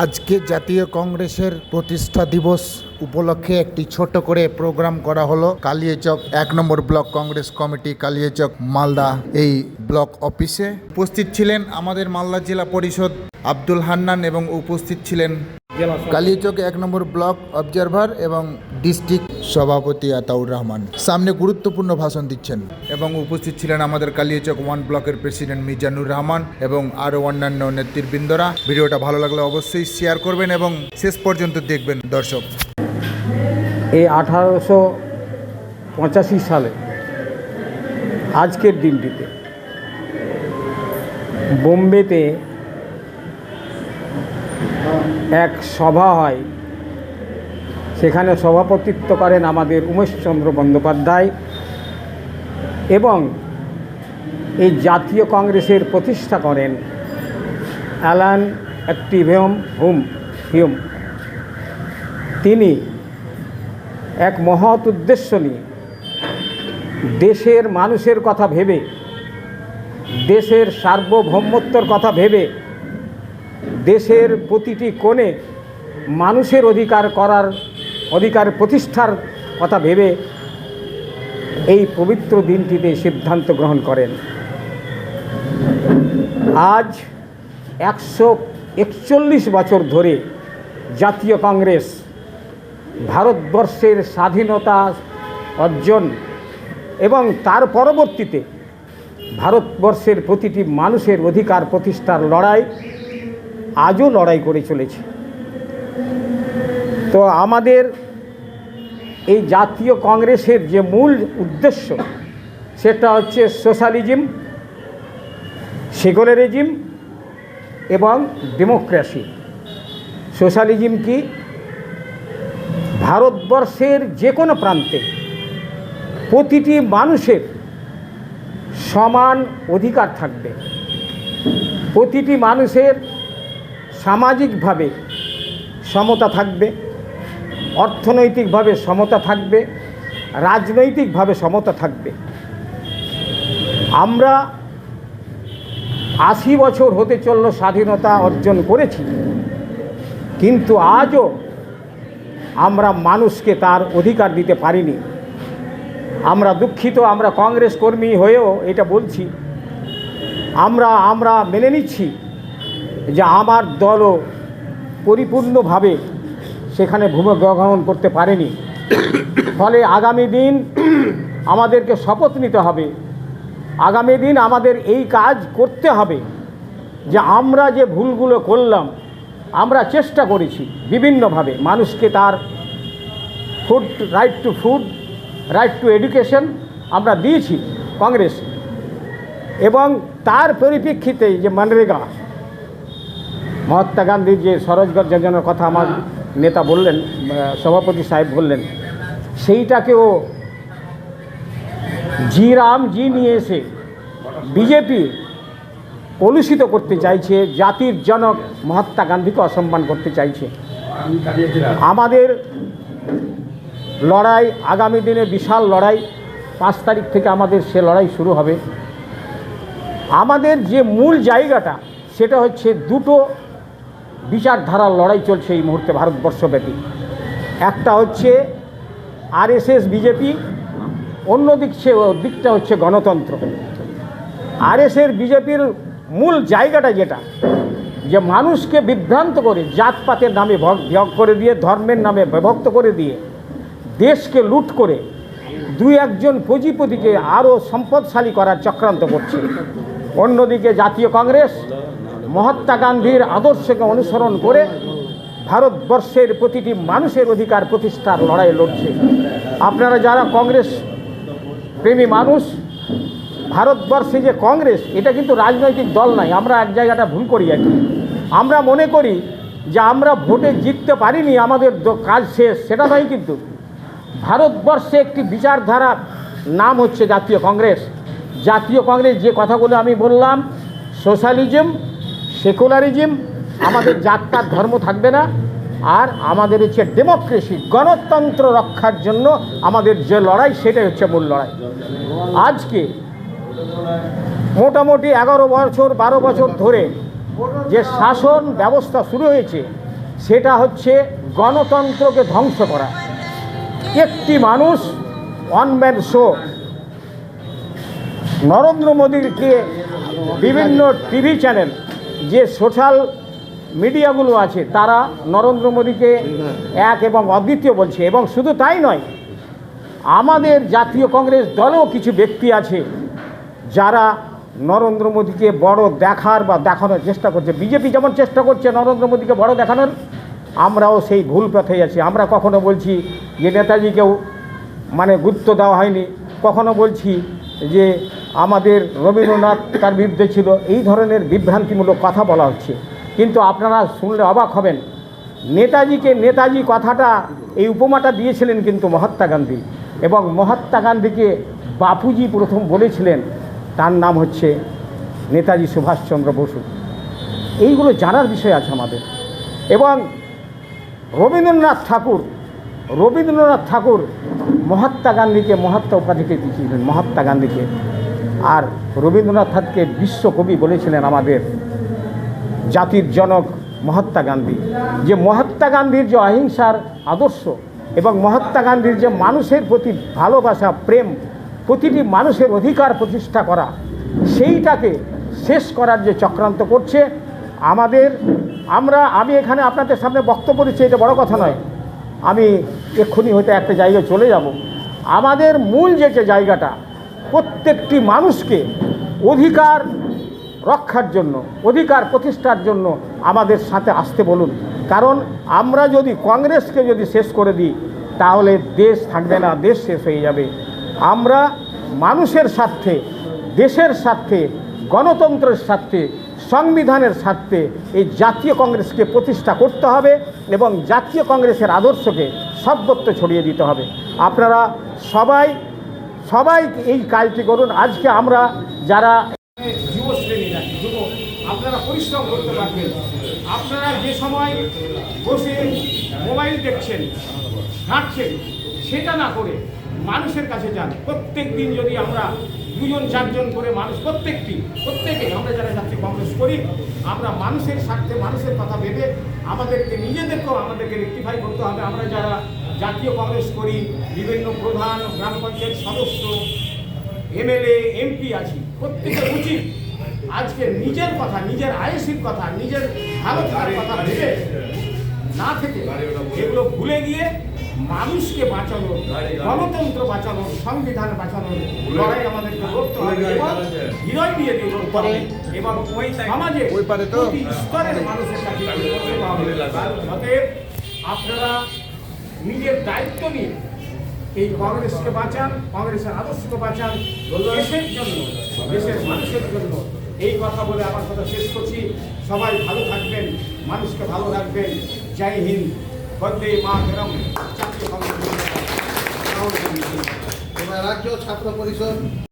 আজকে জাতীয় কংগ্রেসের প্রতিষ্ঠা দিবস উপলক্ষে একটি ছোট করে প্রোগ্রাম করা হলো। কালিয়াচক এক নম্বর block Congress committee Kaliachak Malda এই ব্লক অফিসে উপস্থিত ছিলেন আমাদের মালদা জেলা পরিষদ আব্দুল হান্নান এবং উপস্থিত ছিলেন কালিয়াচক এক নম্বর ব্লক অবজারভার এবং ডিস্ট্রিক্ট সভাপতি আতাউর রহমান। সামনে গুরুত্বপূর্ণ ভাষণ দিচ্ছেন। এবং উপস্থিত ছিলেন আমাদের কালিয়াচক ওয়ান ব্লকের প্রেসিডেন্ট মিজানুর রহমান এবং আরও অন্যান্য নেতৃবৃন্দরা। ভিডিওটা ভালো লাগলে অবশ্যই শেয়ার করবেন এবং শেষ পর্যন্ত দেখবেন দর্শক। এই আঠারোশো পঁচাশি সালে, আজকের দিনটিতে বোম্বেতে এক সভা হয়। সেখানে সভাপতিত্ব করেন আমাদের উমেশচন্দ্র বন্দ্যোপাধ্যায় এবং এই জাতীয় কংগ্রেসের প্রতিষ্ঠা করেন অ্যালান অ্যাক্টিভেম হুম, হিউম। তিনি এক মহৎ উদ্দেশ্য নিয়ে দেশের মানুষের কথা ভেবে, দেশের সার্বভৌমত্বর কথা ভেবে দেশের প্রতিটি কোণে মানুষের অধিকার করার অধিকার প্রতিষ্ঠার কথা ভেবে এই পবিত্র দিনটিতে সিদ্ধান্ত গ্রহণ করেন। আজ একশো একচল্লিশ বছর ধরে জাতীয় কংগ্রেস ভারতবর্ষের স্বাধীনতা অর্জন এবং তার পরবর্তীতে ভারতবর্ষের প্রতিটি মানুষের অধিকার প্রতিষ্ঠার লড়াই আজও লড়াই করে চলেছে। তো আমাদের এই জাতীয় কংগ্রেসের যে মূল উদ্দেশ্য, সেটা হচ্ছে সোশ্যালিজম সেকুলারিজম এবং ডেমোক্রেসি। সোশ্যালিজম কি? ভারতবর্ষের যে কোনো প্রান্তে প্রতিটি মানুষের সমান অধিকার থাকবে। প্রতিটি মানুষের সামাজিকভাবে সমতা থাকবে, অর্থনৈতিকভাবে সমতা থাকবে, রাজনৈতিকভাবে সমতা থাকবে। আমরা আশি বছর হতে চলল স্বাধীনতা অর্জন করেছি, কিন্তু আজও আমরা মানুষকে তার অধিকার দিতে পারিনি। আমরা দুঃখিত, আমরা কংগ্রেস কর্মী হয়েও এটা বলছি। আমরা আমরা মেনে নিচ্ছি। যে আমার দলও পরিপূর্ণভাবে সেখানে ভূমিগ্রহণ করতে পারেনি। ফলে আগামী দিন আমাদেরকে শপথ নিতে হবে। আগামী দিন আমাদের এই কাজ করতে হবে যে আমরা যে ভুলগুলো করলাম, আমরা চেষ্টা করেছি বিভিন্নভাবে। মানুষকে তার food right to food right to education আমরা দিয়েছি কংগ্রেস। এবং তার পরিপ্রেক্ষিতে যে মনরেগা মহাত্মা গান্ধীর যে স্বরোজগার যোজনার কথা আমার নেতা বললেন সভাপতি সাহেব বললেন, সেইটাকেও জি রাম জি নিয়ে এসে বিজেপি কলুষিত করতে চাইছে, জাতির জনক মহাত্মা গান্ধীকে অসম্মান করতে চাইছে। আমাদের লড়াই, আগামী দিনে বিশাল লড়াই, পাঁচ তারিখ থেকে আমাদের সে লড়াই শুরু হবে। আমাদের যে মূল জায়গাটা, সেটা হচ্ছে দুটো বিচারধারার লড়াই চলছে এই মুহূর্তে ভারতবর্ষব্যাপী। একটা হচ্ছে আরএসএস, বিজেপি অন্য দিক দিকটা হচ্ছে গণতন্ত্র। আরএসের বিজেপির মূল জায়গাটা যেটা, যে মানুষকে বিভ্রান্ত করে, জাতপাতের নামে ভগ করে দিয়ে, ধর্মের নামে বিভক্ত করে দিয়ে, দেশকে লুট করে দুই একজন পুঁজিপতিকে আরও সম্পদশালী করার চক্রান্ত করছে। অন্যদিকে জাতীয় কংগ্রেস মহাত্মা গান্ধীর আদর্শকে অনুসরণ করে ভারতবর্ষের প্রতিটি মানুষের অধিকার প্রতিষ্ঠার লড়াই লড়ছে। আপনারা যারা কংগ্রেস প্রেমী মানুষ, ভারতবর্ষে যে কংগ্রেস, এটা কিন্তু রাজনৈতিক দল নাই, আমরা এক জায়গাটা ভুল করি আর আমরা মনে করি যে আমরা ভোটে জিততে পারিনি, আমাদের কাজ শেষ, সেটা নয় কিন্তু। ভারতবর্ষে একটি বিচারধারা নাম হচ্ছে জাতীয় কংগ্রেস। জাতীয় কংগ্রেস যে কথাগুলো আমি বললাম, সোশ্যালিজম সেকুলারিজম, আমাদের জাতপাত, ধর্ম থাকবে না। আর আমাদের হচ্ছে ডেমোক্রেসি, গণতন্ত্র রক্ষার জন্য আমাদের যে লড়াই, সেটাই হচ্ছে মূল লড়াই। আজকে মোটামুটি এগারো বছর, বারো বছর ধরে যে শাসন ব্যবস্থা শুরু হয়েছে, সেটা হচ্ছে গণতন্ত্রকে ধ্বংস করা। একটি মানুষ ওয়ান ম্যান শো নরেন্দ্র মোদীকে বিভিন্ন টিভি চ্যানেল যে সোশ্যাল মিডিয়াগুলো আছে, তারা নরেন্দ্র মোদীকে এক এবং অদ্বিতীয় বলছে। এবং শুধু তাই নয়, আমাদের জাতীয় কংগ্রেস দলেও কিছু ব্যক্তি আছে যারা নরেন্দ্র মোদীকে বড় দেখার বা দেখানোর চেষ্টা করছে। বিজেপি যেমন চেষ্টা করছে নরেন্দ্র মোদীকে বড় দেখানোর, আমরাও সেই ভুল পথে আছি। আমরা কখনো বলছি যে নেতাজিকেও মানে গুরুত্ব দেওয়া হয়নি। কখনো বলছি যে আমাদের রবীন্দ্রনাথ তার বিরুদ্ধে ছিল, এই ধরনের বিভ্রান্তিমূলক কথা বলা হচ্ছে। কিন্তু আপনারা শুনলে অবাক হবেন। নেতাজিকে নেতাজি কথাটা এই উপমাটা দিয়েছিলেন কিন্তু মহাত্মা গান্ধী এবং মহাত্মা গান্ধীকে বাপুজি প্রথম বলেছিলেন, তার নাম হচ্ছে নেতাজি সুভাষচন্দ্র বসু। এইগুলো জানার বিষয় আছে আমাদের। এবং রবীন্দ্রনাথ ঠাকুর রবীন্দ্রনাথ ঠাকুর মহাত্মা গান্ধীকে মহাত্মা উপাধিকে দিয়েছিলেন মহাত্মা গান্ধীকে। আর রবীন্দ্রনাথ ঠাকুরকে বিশ্বকবি বলেছিলেন আমাদের জাতির জনক মহাত্মা গান্ধী। যে মহাত্মা গান্ধীর যে অহিংসার আদর্শ এবং মহাত্মা গান্ধীর যে মানুষের প্রতি ভালোবাসা, প্রেম, প্রতিটি মানুষের অধিকার প্রতিষ্ঠা করা, সেইটাকে শেষ করার যে চক্রান্ত করছে, আমাদের আমরা, আমি এখানে আপনাদের সামনে বক্তব্য দিচ্ছি, এটা বড় কথা নয়। আমি এক্ষুনি হয়তো একটা জায়গায় চলে যাব। আমাদের মূল যে যে জায়গাটা, প্রত্যেকটি মানুষকে অধিকার রক্ষার জন্য, অধিকার প্রতিষ্ঠার জন্য আমাদের সাথে আসতে বলুন। কারণ আমরা যদি কংগ্রেসকে যদি শেষ করে দিই, তাহলে দেশ থাকবে না, দেশ শেষ হয়ে যাবে। আমরা মানুষের স্বার্থে, দেশের স্বার্থে, গণতন্ত্রের স্বার্থে সংবিধানের স্বার্থে এই জাতীয় কংগ্রেসকে প্রতিষ্ঠা করতে হবে এবং জাতীয় কংগ্রেসের আদর্শকে সর্বত্র ছড়িয়ে দিতে হবে। আপনারা সবাই সবাই এই কাজটি করুন। আজকে আমরা যারা আপনারা পরিশ্রম করতে পারবেন। আপনারা যে সময় বসে মোবাইল দেখছেন, ঘাঁটছেন, সেটা না করে মানুষের কাছে যান। প্রত্যেক দিন যদি আমরা দুজন, চারজন করে মানুষ, প্রত্যেকটি, প্রত্যেকে আমরা যারা যাচ্ছি কংগ্রেস করি, আমরা মানুষের স্বার্থে, মানুষের কথা ভেবে আমাদেরকে, নিজেদেরকেও আমাদেরকে রেক্টিফাই করতে হবে। আমরা যারা জাতীয় কংগ্রেস করি, বিভিন্ন প্রধান গ্রাম পঞ্চায়েত সদস্য, এমএলএ, এমপি আছি, প্রত্যেকের উচিত আজকে নিজের কথা, নিজের আয়সির কথা, নিজের ভালো কথা ভেবে না থেকে এগুলো ভুলে গিয়ে মানুষকে বাঁচানো গণতন্ত্র বাঁচানো সংবিধান বাঁচানোর লড়াই আমাদেরকে করতে হবে। এবং হৃদয় দিয়ে দিয়ে করতে হবে। এবং ওই সমাজে প্রতি স্তরের মানুষের কাছে অতএব আপনারা নিজের দায়িত্ব নিয়ে এই কংগ্রেসকে বাঁচান কংগ্রেসের আদর্শকে বাঁচান। দেশের জন্য দেশের মানুষের জন্য এই কথা বলে আমার কথা শেষ করছি। সবাই ভালো থাকবেন মানুষকে ভালো রাখবেন। জয় হিন্দ। বন্দে মা গরম জাতীয় কংগ্রেস